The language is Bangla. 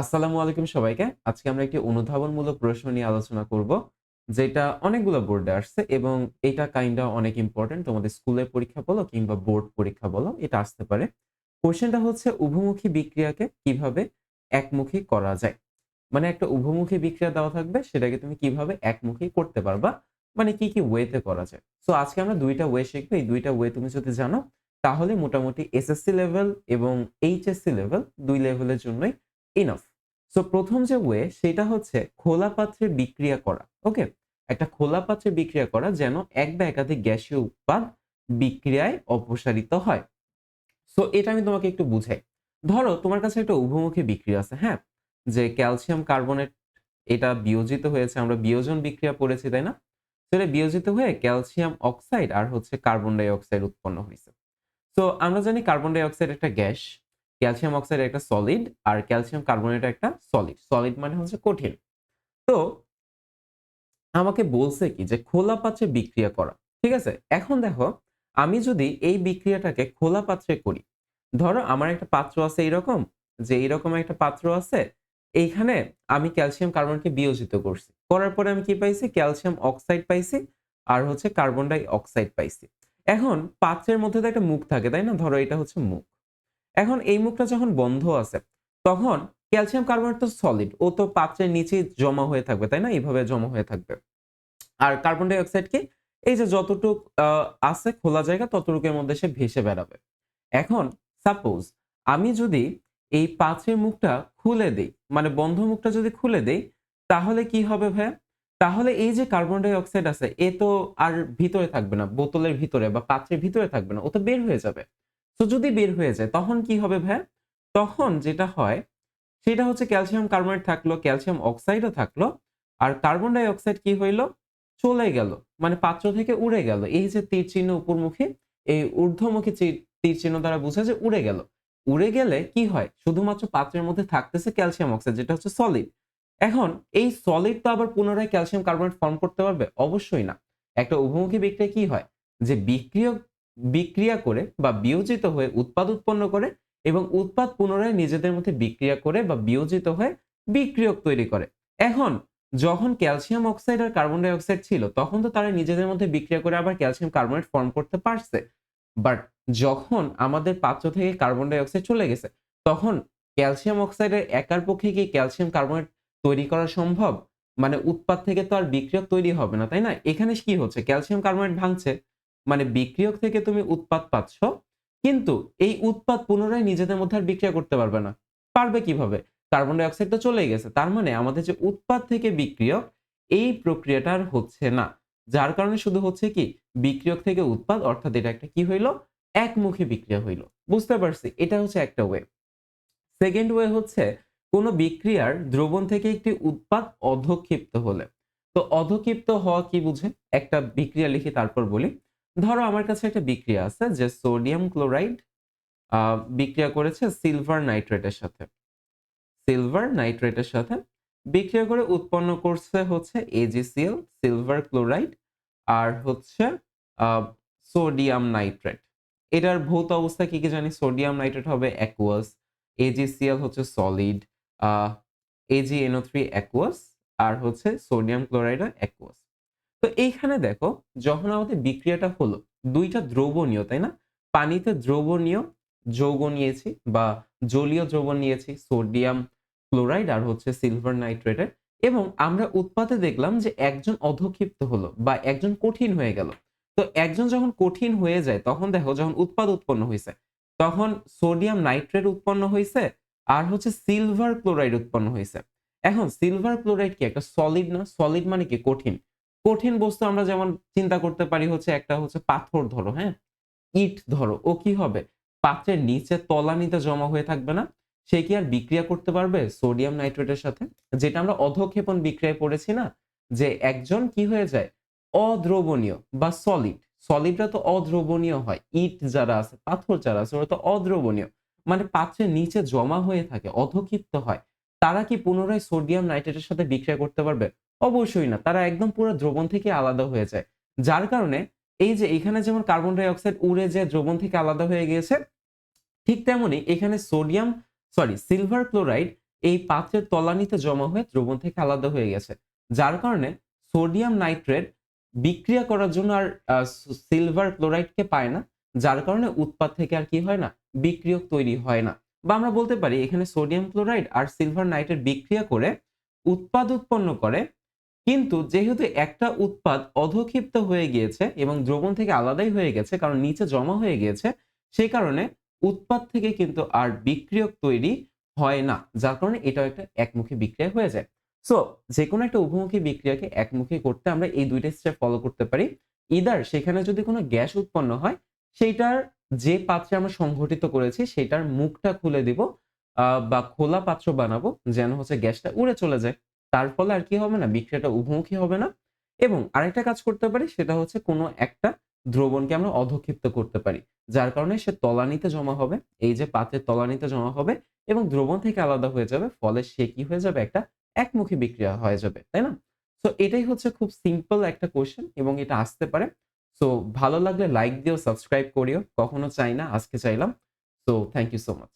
আসসালামু আলাইকুম সবাইকে। আজকে আমরা একটি অনুধাবনমূলক প্রশ্ন নিয়ে আলোচনা করব, যেটা অনেকগুলো বোর্ডে আসছে এবং এটা কাইন্ডা অনেক ইম্পর্টেন্ট তোমাদের স্কুলের পরীক্ষা বলো কিংবা বোর্ড পরীক্ষা বলো, এটা আসতে পারে। কোশ্চেনটা হচ্ছে, উভমুখী বিক্রিয়াকে কীভাবে একমুখী করা যায়? মানে একটা উভমুখী বিক্রিয়া দেওয়া থাকবে, সেটাকে তুমি কীভাবে একমুখী করতে পারবা? মানে কি কি ওয়েতে করা যায়? সো আজকে আমরা দুইটা ওয়ে শিখব। এই দুইটা ওয়ে তুমি যদি জানো, তাহলে মোটামুটি এসএসসি লেভেল এবং এইচএসসি লেভেল দুই লেভেলের জন্যই ইনাফ সো প্রথম যে ওয়ে সেটা হচ্ছে খোলা পাত্রে বিক্রিয়া করা ওকে একটা খোলা পাত্রে বিক্রিয়া করা যেন এক বা একাধিক গ্যাসীয় উৎপাদ বিক্রিয়ায় অপসারিত হয়। সো এটা আমি তোমাকে একটু বুঝাই। ধরো, তোমার কাছে একটা উভমুখী বিক্রিয়া আছে হ্যাঁ? যে ক্যালসিয়াম কার্বনেট এটা বিয়োজিত হয়েছে, আমরা বিয়োজন বিক্রিয়া পড়েছি তাই না? সেটা বিয়োজিত হয়ে ক্যালসিয়াম অক্সাইড আর হচ্ছে কার্বন ডাই অক্সাইড উৎপন্ন হয়েছে। তো আমরা জানি কার্বন ডাই অক্সাইড একটা গ্যাস ক্যালসিয়াম অক্সাইড একটা সলিড আর ক্যালসিয়াম কার্বনেট একটা সলিড সলিড মানে হচ্ছে কঠিন। তো আমাকে বলছে কি যে খোলা পাত্রে বিক্রিয়া করা, ঠিক আছে? এখন দেখো, আমি যদি এই বিক্রিয়াটাকে খোলা পাত্রে করি, ধরো আমার একটা পাত্র আছে এইরকম, যে এইরকম একটা পাত্র আছে, এইখানে আমি ক্যালসিয়াম কার্বনকে বিয়োজিত করছি। করার পরে আমি কি পাইছি? ক্যালসিয়াম অক্সাইড পাইছি আর হচ্ছে কার্বন ডাই অক্সাইড পাইছি। এখন পাত্রের মধ্যে তো একটা মুখ থাকে, তাই না? ধরো এটা হচ্ছে মুখ। এখন এই মুখটা যখন বন্ধ আছে, তখন ক্যালসিয়াম কার্বনেট তো সলিড ও তো পাত্রের নিচে জমা হয়ে থাকবে, তাই না? এইভাবে জমা হয়ে থাকবে। আর কার্বন ডাই অক্সাইড কি? এই যে যতটুক আছে খোলা জায়গা, ততটুকুর মধ্যে সে ভেসে বেড়াবে। এখন সাপোজ আমি যদি এই পাত্রের মুখটা খুলে দেই মানে বন্ধ মুখটা যদি খুলে দেই, তাহলে কি হবে ভাইয়া? তাহলে এই যে কার্বন ডাই অক্সাইড আছে, এ তো আর ভিতরে থাকবে না, বোতলের ভিতরে বা পাত্রের ভিতরে থাকবে না, ও তো বের হয়ে যাবে। তো যদি বের হয়ে যায়, তখন কি হবে ভাইয়া? তখন যেটা হয়, সেটা হচ্ছে ক্যালসিয়াম কার্বনেট থাকল ক্যালসিয়াম অক্সাইডও থাকল, আর কার্বন ডাই অক্সাইড কি হইল? চলে গেল মানে পাত্র থেকে উড়ে গেল। এই যে তীর চিহ্ন উপরমুখী, এই ঊর্ধ্বমুখী তীর চিহ্ন দ্বারা বোঝা যে উড়ে গেল। উড়ে গেলে কি হয়? শুধুমাত্র পাত্রের মধ্যে থাকতেছে ক্যালসিয়াম অক্সাইড যেটা হচ্ছে সলিড এখন, এই সলিড তো আবার পুনরায় ক্যালসিয়াম কার্বনেট ফর্ম করতে পারবে? অবশ্যই না। একটা উভমুখী বিক্রিয়া কি হয়? যে বিক্রিয় বিক্রিয়া করে বা বিয়োজিত হয়ে উৎপাদ উৎপন্ন করে এবং উৎপাদ পুনরায় নিজেদের মধ্যে বিক্রিয়া করে বা বিয়োজিত হয়ে বিক্রিয়ক তৈরি করে। এখন যখন ক্যালসিয়াম অক্সাইড আর কার্বন ডাই অক্সাইড ছিল, তখন তো তারা নিজেদের মধ্যে বিক্রিয়া করে আবার ক্যালসিয়াম কার্বনেট ফর্ম করতে পারছে। বাট যখন আমাদের পাত্র থেকে কার্বন ডাই অক্সাইড চলে গেছে, তখন ক্যালসিয়াম অক্সাইডের একার পক্ষে কি ক্যালসিয়াম কার্বনেট তৈরি করা সম্ভব? মানে উৎপাদ থেকে তো আর বিক্রিয়ক তৈরি হবে না, তাই না? এখানে কি হচ্ছে? ক্যালসিয়াম কার্বনেট ভাঙছে মানে বিক্রিয়ক থেকে তুমি উৎপাদ পাচ্ছ, কিন্তু এই উৎপাদ পুনরায় নিজেদের মধ্যে আর বিক্রিয়া করতে পারবে না। পারবে কীভাবে? কার্বন ডাই অক্সাইড তো চলেই গেছে। তার মানে আমাদের যে উৎপাদ থেকে বিক্রিয়ক, এই প্রক্রিয়াটার হচ্ছে না। যার কারণে শুধু হচ্ছে কি, বিক্রিয়ক থেকে উৎপাদ অর্থাৎ এটা একটা কি হইল? একমুখী বিক্রিয়া হইল। বুঝতে পারছি? এটা হচ্ছে একটা ওয়ে সেকেন্ড ওয়ে হচ্ছে, কোনো বিক্রিয়ার দ্রবণ থেকে একটি উৎপাদ অধক্ষিপ্ত হলে। তো অধক্ষিপ্ত হওয়া কি বুঝে? একটা বিক্রিয়া লিখি তারপর বলি। ধরো আমার কাছে একটা বিক্রিয়া আছে যে সোডিয়াম ক্লোরাইড বিক্রিয়া করেছে সিলভার নাইট্রেটের সাথে। সিলভার নাইট্রেটের সাথে বিক্রিয়া করে উৎপন্ন করছে হচ্ছে এজিসিএল সিলভার ক্লোরাইড আর হচ্ছে সোডিয়াম নাইট্রেট। এটার ভৌত অবস্থা কি কি জানি? সোডিয়াম নাইট্রেট হবে অ্যাকুয়াস এজিসিএল হচ্ছে সলিড এজিএনও থ্রি অ্যাকুয়াস আর হচ্ছে সোডিয়াম ক্লোরাইড অ্যাকুয়াস তো এইখানে দেখো, যখন আমাদের বিক্রিয়াটা হলো, দুইটা দ্রবণীয় তাই না? পানিতে দ্রবণীয় যৌগ নিয়েছি বা জলীয় দ্রবণ নিয়েছি, সোডিয়াম ক্লোরাইড আর হচ্ছে সিলভার নাইট্রেটের এবং আমরা উৎপাদে দেখলাম যে একজন অধক্ষিপ্ত হলো বা একজন কঠিন হয়ে গেল। তো একজন যখন কঠিন হয়ে যায়, তখন দেখো যখন উৎপাদ উৎপন্ন হয়েছে তখন সোডিয়াম নাইট্রেট উৎপন্ন হয়েছে আর হচ্ছে সিলভার ক্লোরাইড উৎপন্ন হয়েছে এখন সিলভার ক্লোরাইড কি একটা সলিড না? সলিড মানে কি? কঠিন। কঠিন বস্তু আমরা যেমন চিন্তা করতে পারি হচ্ছে একটা হচ্ছে পাথর ধরো হ্যাঁ? ইট ধরো, ও কি হবে? পাত্রের নিচে তলানিতে জমা হয়ে থাকবে না। সে কি আর বিক্রিয়া করতে পারবে সোডিয়াম নাইট্রেটের সাথে? যেটা আমরা অধক্ষেপণ বিক্রিয়ায় পড়েছি না, যে একজন কি হয়ে যায়? অদ্রবণীয় বা সলিড সলিডরা তো অদ্রবণীয় হয়। ইট যারা আছে, পাথর যারা আছে, ওরা তো অদ্রবণীয়। মানে পাত্রের নিচে জমা হয়ে থাকে, অধক্ষিপ্ত হয়। তারা কি পুনরায় সোডিয়াম নাইট্রেটের সাথে বিক্রিয়া করতে পারবে? অবশ্যই না, তারা একদম পুরো দ্রবণ থেকে আলাদা হয়ে যায়। যার কারণে এই যে এখানে যেমন কার্বন ডাই অক্সাইড উড়ে যে দ্রবণ থেকে আলাদা হয়ে গিয়েছে, ঠিক তেমনি এখানে সোডিয়াম সরি সিলভার ক্লোরাইড এই পাত্রের তলানিতে জমা হয়ে দ্রবণ থেকে আলাদা হয়ে গেছে। যার কারণে সোডিয়াম নাইট্রেট বিক্রিয়া করার জন্য আর সিলভার ক্লোরাইডকে পায় না, যার কারণে উৎপাদ থেকে আর কি হয় না, বিক্রিয়ক তৈরি হয় না। বা আমরা বলতে পারি এখানে সোডিয়াম ক্লোরাইড আর সিলভার নাইট্রেট বিক্রিয়া করে উৎপাদ উৎপন্ন করে কিন্তু যেহেতু একটা উৎপাদ অধক্ষিপ্ত হয়ে গিয়েছে এবং দ্রবণ থেকে আলাদাই হয়ে গেছে, কারণ নিচে জমা হয়ে গিয়েছে সেই কারণে উৎপাদ থেকে কিন্তু আর বিক্রিয়ক তৈরি হয় না, যার কারণে এটাও একটা একমুখী বিক্রিয়া হয়ে যায়। সো যে কোনো একটা উভমুখী বিক্রিয়াকে একমুখী করতে আমরা এই দুইটা স্টেপ ফলো করতে পারি। ইদার সেখানে যদি কোনো গ্যাস উৎপন্ন হয়, সেইটার যে পাত্রে আমরা সংঘটিত করেছি, সেটার মুখটা খুলে দিব বা খোলা পাত্র বানাবো, যেন হচ্ছে গ্যাসটা উড়ে চলে যায়। তার ফলে আর কি হবে না, বিক্রিয়াটা উভমুখী হবে না। এবং আরেকটা কাজ করতে পারি, সেটা হচ্ছে কোনো একটা দ্রবণকে আমরা অধক্ষিপ্ত করতে পারি, যার কারণে সে তলানিতে জমা হবে, এই যে পাত্রের তলানিতে জমা হবে এবং দ্রবণ থেকে আলাদা হয়ে যাবে, ফলে সে কি হয়ে যাবে? একটা একমুখী বিক্রিয়া হয়ে যাবে, তাই না? সো এটাই হচ্ছে খুব সিম্পল একটা কোশ্চেন এবং এটা আসতে পারে। সো ভালো লাগলে লাইক দিও সাবস্ক্রাইব করিও, কখনো চাই না, আজকে চাইলাম। So thank you so much